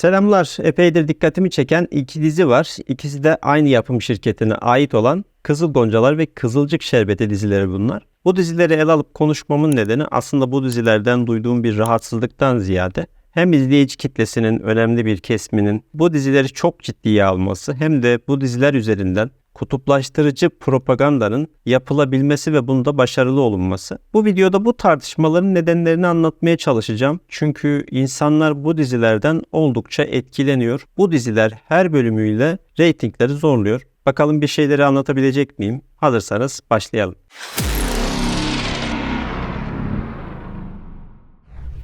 Selamlar. Epeydir dikkatimi çeken iki dizi var. İkisi de aynı yapım şirketine ait olan Kızıl Goncalar ve Kızılcık Şerbeti dizileri bunlar. Bu dizileri ele alıp konuşmamın nedeni aslında bu dizilerden duyduğum bir rahatsızlıktan ziyade hem izleyici kitlesinin önemli bir kesminin bu dizileri çok ciddiye alması hem de bu diziler üzerinden kutuplaştırıcı propagandanın yapılabilmesi ve bunda başarılı olunması. Bu videoda bu tartışmaların nedenlerini anlatmaya çalışacağım. Çünkü insanlar bu dizilerden oldukça etkileniyor. Bu diziler her bölümüyle reytingleri zorluyor. Bakalım bir şeyleri anlatabilecek miyim? Hazırsanız başlayalım.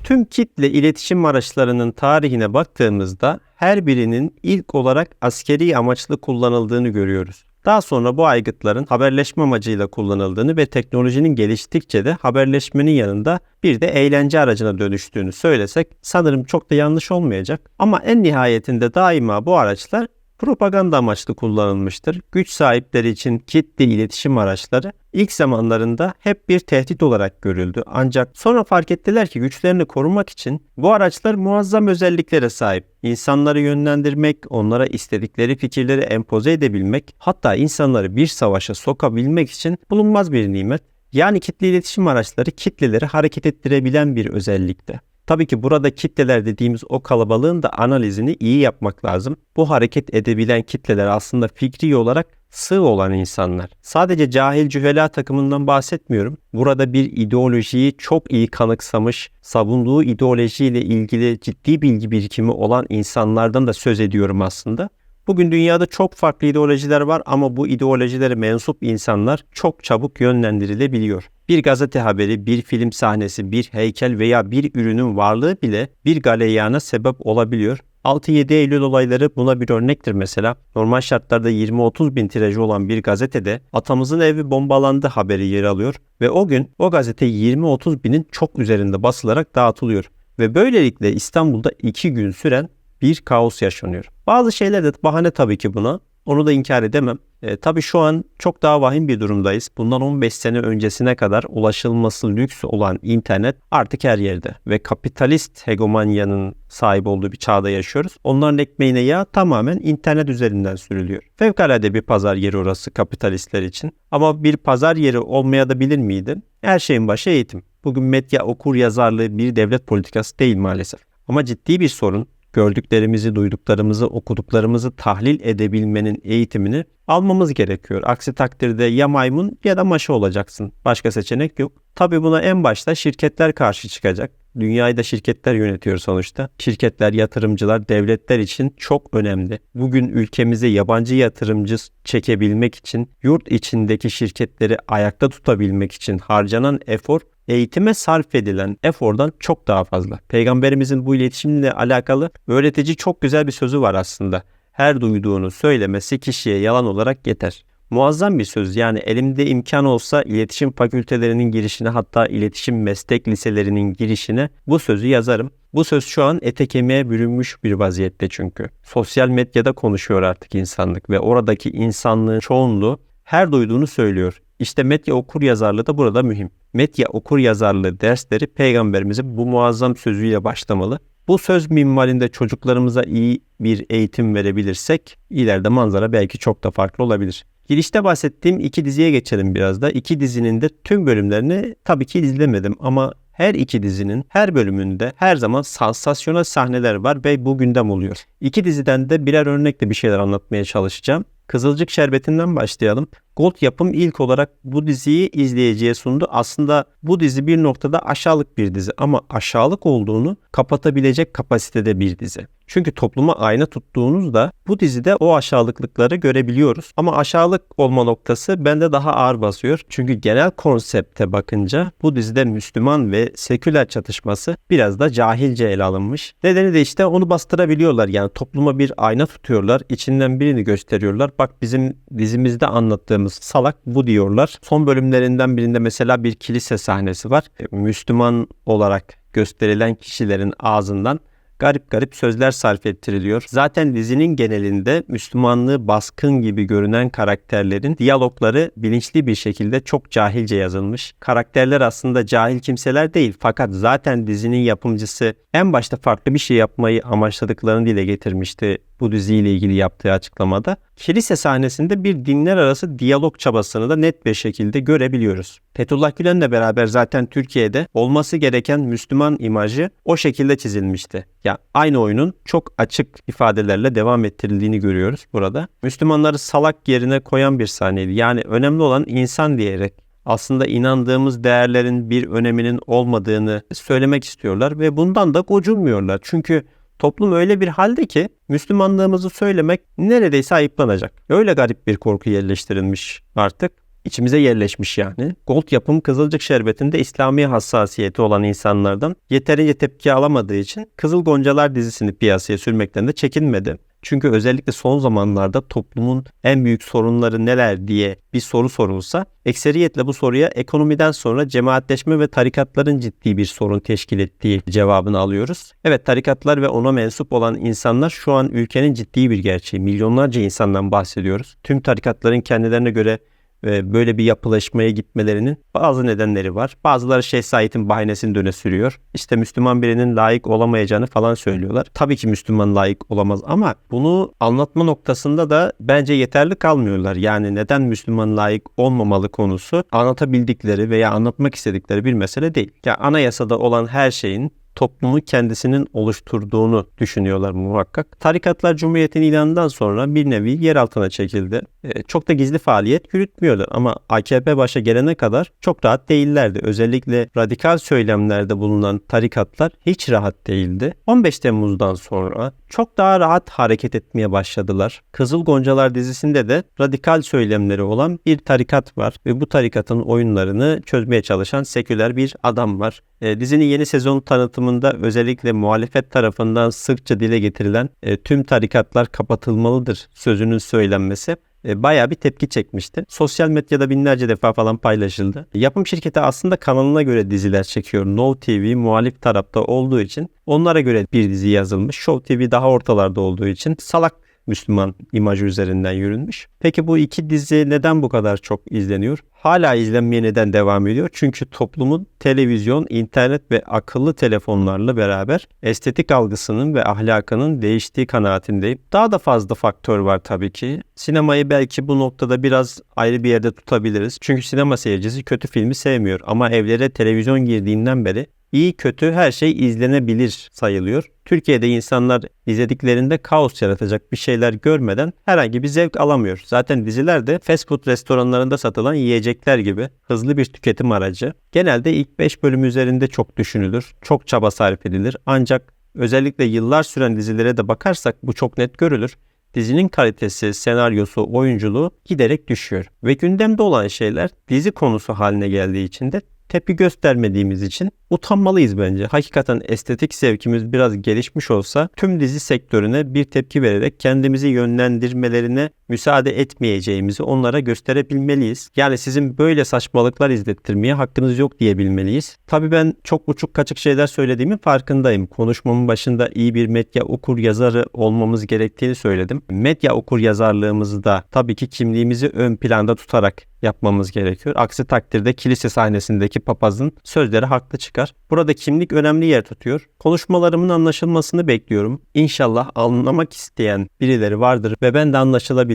Tüm kitle iletişim araçlarının tarihine baktığımızda her birinin ilk olarak askeri amaçlı kullanıldığını görüyoruz. Daha sonra bu aygıtların haberleşme amacıyla kullanıldığını ve teknolojinin geliştikçe de haberleşmenin yanında bir de eğlence aracına dönüştüğünü söylesek sanırım çok da yanlış olmayacak. Ama en nihayetinde daima bu araçlar propaganda amaçlı kullanılmıştır. Güç sahipleri için kitle iletişim araçları ilk zamanlarında hep bir tehdit olarak görüldü. Ancak sonra fark ettiler ki güçlerini korumak için bu araçlar muazzam özelliklere sahip. İnsanları yönlendirmek, onlara istedikleri fikirleri empoze edebilmek, hatta insanları bir savaşa sokabilmek için bulunmaz bir nimet. Yani kitle iletişim araçları kitleleri hareket ettirebilen bir özellikte. Tabii ki burada kitleler dediğimiz o kalabalığın da analizini iyi yapmak lazım. Bu hareket edebilen kitleler aslında fikri olarak sığ olan insanlar. Sadece cahil cühela takımından bahsetmiyorum. Burada bir ideolojiyi çok iyi kanıksamış, savunduğu ideolojiyle ilgili ciddi bilgi birikimi olan insanlardan da söz ediyorum aslında. Bugün dünyada çok farklı ideolojiler var ama bu ideolojilere mensup insanlar çok çabuk yönlendirilebiliyor. Bir gazete haberi, bir film sahnesi, bir heykel veya bir ürünün varlığı bile bir galeyana sebep olabiliyor. 6-7 Eylül olayları buna bir örnektir mesela. Normal şartlarda 20-30 bin tirajı olan bir gazetede atamızın evi bombalandı haberi yer alıyor ve o gün o gazete 20-30 binin çok üzerinde basılarak dağıtılıyor. Ve böylelikle İstanbul'da 2 gün süren bir kaos yaşanıyor. Bazı şeyler de bahane tabii ki buna. Onu da inkar edemem. E, tabii şu an çok daha vahim bir durumdayız. Bundan 15 sene öncesine kadar ulaşılması lüks olan internet artık her yerde. Ve kapitalist hegemonyanın sahip olduğu bir çağda yaşıyoruz. Onların ekmeğine yağ tamamen internet üzerinden sürülüyor. Fevkalade bir pazar yeri orası kapitalistler için. Ama bir pazar yeri olmaya da bilir miydi? Her şeyin başı eğitim. Bugün medya okur yazarlığı bir devlet politikası değil maalesef. Ama ciddi bir sorun gördüklerimizi, duyduklarımızı, okuduklarımızı tahlil edebilmenin eğitimini almamız gerekiyor. Aksi takdirde ya maymun ya da maşa olacaksın. Başka seçenek yok. Tabii buna en başta şirketler karşı çıkacak. Dünyayı da şirketler yönetiyor sonuçta. Şirketler, yatırımcılar, devletler için çok önemli. Bugün ülkemize yabancı yatırımcı çekebilmek için, yurt içindeki şirketleri ayakta tutabilmek için harcanan efor eğitime sarf edilen efordan çok daha fazla. Peygamberimizin bu iletişimle alakalı öğretici çok güzel bir sözü var aslında. Her duyduğunu söylemesi kişiye yalan olarak yeter. Muazzam bir söz yani elimde imkan olsa iletişim fakültelerinin girişine hatta iletişim meslek liselerinin girişine bu sözü yazarım. Bu söz şu an ete kemiğe bürünmüş bir vaziyette çünkü. Sosyal medyada konuşuyor artık insanlık ve oradaki insanlığın çoğunluğu her duyduğunu söylüyor. İşte medya okur yazarlığı da burada mühim. Medya okur yazarlığı dersleri peygamberimizin bu muazzam sözüyle başlamalı. Bu söz minvalinde çocuklarımıza iyi bir eğitim verebilirsek ileride manzara belki çok da farklı olabilir. Girişte bahsettiğim iki diziye geçelim biraz da. İki dizinin de tüm bölümlerini tabii ki izlemedim ama her iki dizinin her bölümünde her zaman sansasyonel sahneler var ve bu gündem oluyor. İki diziden de birer örnekle bir şeyler anlatmaya çalışacağım. Kızılcık Şerbeti'nden başlayalım. Gold Yapım ilk olarak bu diziyi izleyiciye sundu. Aslında bu dizi bir noktada aşağılık bir dizi ama aşağılık olduğunu kapatabilecek kapasitede bir dizi. Çünkü topluma ayna tuttuğunuzda bu dizide o aşağılıklıkları görebiliyoruz. Ama aşağılık olma noktası bende daha ağır basıyor. Çünkü genel konsepte bakınca bu dizide Müslüman ve seküler çatışması biraz da cahilce ele alınmış. Nedeni de işte onu bastırabiliyorlar. Yani topluma bir ayna tutuyorlar. içinden birini gösteriyorlar. Bak bizim dizimizde anlattığımız salak bu diyorlar. Son bölümlerinden birinde mesela bir kilise sahnesi var. Müslüman olarak gösterilen kişilerin ağzından garip garip sözler sarf ettiriliyor. Zaten dizinin genelinde Müslümanlığı baskın gibi görünen karakterlerin diyalogları bilinçli bir şekilde çok cahilce yazılmış. Karakterler aslında cahil kimseler değil fakat zaten dizinin yapımcısı en başta farklı bir şey yapmayı amaçladıklarını dile getirmişti bu diziyle ilgili yaptığı açıklamada. Kilise sahnesinde bir dinler arası diyalog çabasını da net bir şekilde görebiliyoruz. Fethullah Gülen'le beraber zaten Türkiye'de olması gereken Müslüman imajı o şekilde çizilmişti. Ya aynı oyunun çok açık ifadelerle devam ettirildiğini görüyoruz burada. Müslümanları salak yerine koyan bir sahneydi. Yani önemli olan insan diyerek aslında inandığımız değerlerin bir öneminin olmadığını söylemek istiyorlar ve bundan da gocunmuyorlar. Çünkü toplum öyle bir halde ki Müslümanlığımızı söylemek neredeyse ayıplanacak. Öyle garip bir korku yerleştirilmiş artık. İçimize yerleşmiş yani. Gold yapım Kızılcık Şerbeti'nde İslami hassasiyeti olan insanlardan yeterince tepki alamadığı için Kızıl Goncalar dizisini piyasaya sürmekten de çekinmedi. Çünkü özellikle son zamanlarda toplumun en büyük sorunları neler diye bir soru sorulsa, ekseriyetle bu soruya ekonomiden sonra cemaatleşme ve tarikatların ciddi bir sorun teşkil ettiği cevabını alıyoruz. Evet tarikatlar ve ona mensup olan insanlar şu an ülkenin ciddi bir gerçeği. Milyonlarca insandan bahsediyoruz. Tüm tarikatların kendilerine göre ve böyle bir yapılaşmaya gitmelerinin bazı nedenleri var. Bazıları Şeyh Said'in bahanesini döne sürüyor. İşte Müslüman birinin layık olamayacağını falan söylüyorlar. Tabii ki Müslüman layık olamaz ama bunu anlatma noktasında da bence yeterli kalmıyorlar. Yani neden Müslüman layık olmamalı konusu anlatabildikleri veya anlatmak istedikleri bir mesele değil. Ya yani anayasada olan her şeyin toplumu kendisinin oluşturduğunu düşünüyorlar muhakkak. Tarikatlar Cumhuriyet'in ilanından sonra bir nevi yer altına çekildi. E, çok da gizli faaliyet yürütmüyorlar ama AKP başa gelene kadar çok rahat değillerdi. Özellikle radikal söylemlerde bulunan tarikatlar hiç rahat değildi. 15 Temmuz'dan sonra çok daha rahat hareket etmeye başladılar. Kızıl Goncalar dizisinde de radikal söylemleri olan bir tarikat var ve bu tarikatın oyunlarını çözmeye çalışan seküler bir adam var. E, dizinin yeni sezon tanıtımında özellikle muhalefet tarafından sıkça dile getirilen e, tüm tarikatlar kapatılmalıdır sözünün söylenmesi e, bayağı bir tepki çekmişti. Sosyal medyada binlerce defa falan paylaşıldı. Yapım şirketi aslında kanalına göre diziler çekiyor. No TV muhalif tarafta olduğu için onlara göre bir dizi yazılmış. Show TV daha ortalarda olduğu için salak Müslüman imajı üzerinden yürünmüş. Peki bu iki dizi neden bu kadar çok izleniyor? Hala izlenmeye neden devam ediyor? Çünkü toplumun televizyon, internet ve akıllı telefonlarla beraber estetik algısının ve ahlakının değiştiği kanaatindeyim. Daha da fazla faktör var tabii ki. Sinemayı belki bu noktada biraz ayrı bir yerde tutabiliriz. Çünkü sinema seyircisi kötü filmi sevmiyor ama evlere televizyon girdiğinden beri iyi kötü her şey izlenebilir sayılıyor. Türkiye'de insanlar izlediklerinde kaos yaratacak bir şeyler görmeden herhangi bir zevk alamıyor. Zaten diziler de fast food restoranlarında satılan yiyecekler gibi hızlı bir tüketim aracı. Genelde ilk 5 bölüm üzerinde çok düşünülür, çok çaba sarf edilir. Ancak özellikle yıllar süren dizilere de bakarsak bu çok net görülür dizinin kalitesi, senaryosu, oyunculuğu giderek düşüyor. Ve gündemde olan şeyler dizi konusu haline geldiği için de tepki göstermediğimiz için utanmalıyız bence. Hakikaten estetik sevkimiz biraz gelişmiş olsa tüm dizi sektörüne bir tepki vererek kendimizi yönlendirmelerine müsaade etmeyeceğimizi onlara gösterebilmeliyiz. Yani sizin böyle saçmalıklar izlettirmeye hakkınız yok diyebilmeliyiz. Tabii ben çok uçuk kaçık şeyler söylediğimin farkındayım. Konuşmamın başında iyi bir medya okur yazarı olmamız gerektiğini söyledim. Medya okur yazarlığımızı da tabii ki kimliğimizi ön planda tutarak yapmamız gerekiyor. Aksi takdirde kilise sahnesindeki papazın sözleri haklı çıkar. Burada kimlik önemli yer tutuyor. Konuşmalarımın anlaşılmasını bekliyorum. İnşallah anlamak isteyen birileri vardır ve ben de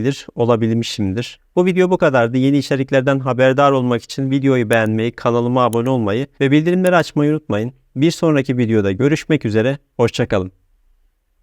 anlaşılabilir olabilmişimdir. Bu video bu kadardı. Yeni içeriklerden haberdar olmak için videoyu beğenmeyi, kanalıma abone olmayı ve bildirimleri açmayı unutmayın. Bir sonraki videoda görüşmek üzere. Hoşçakalın.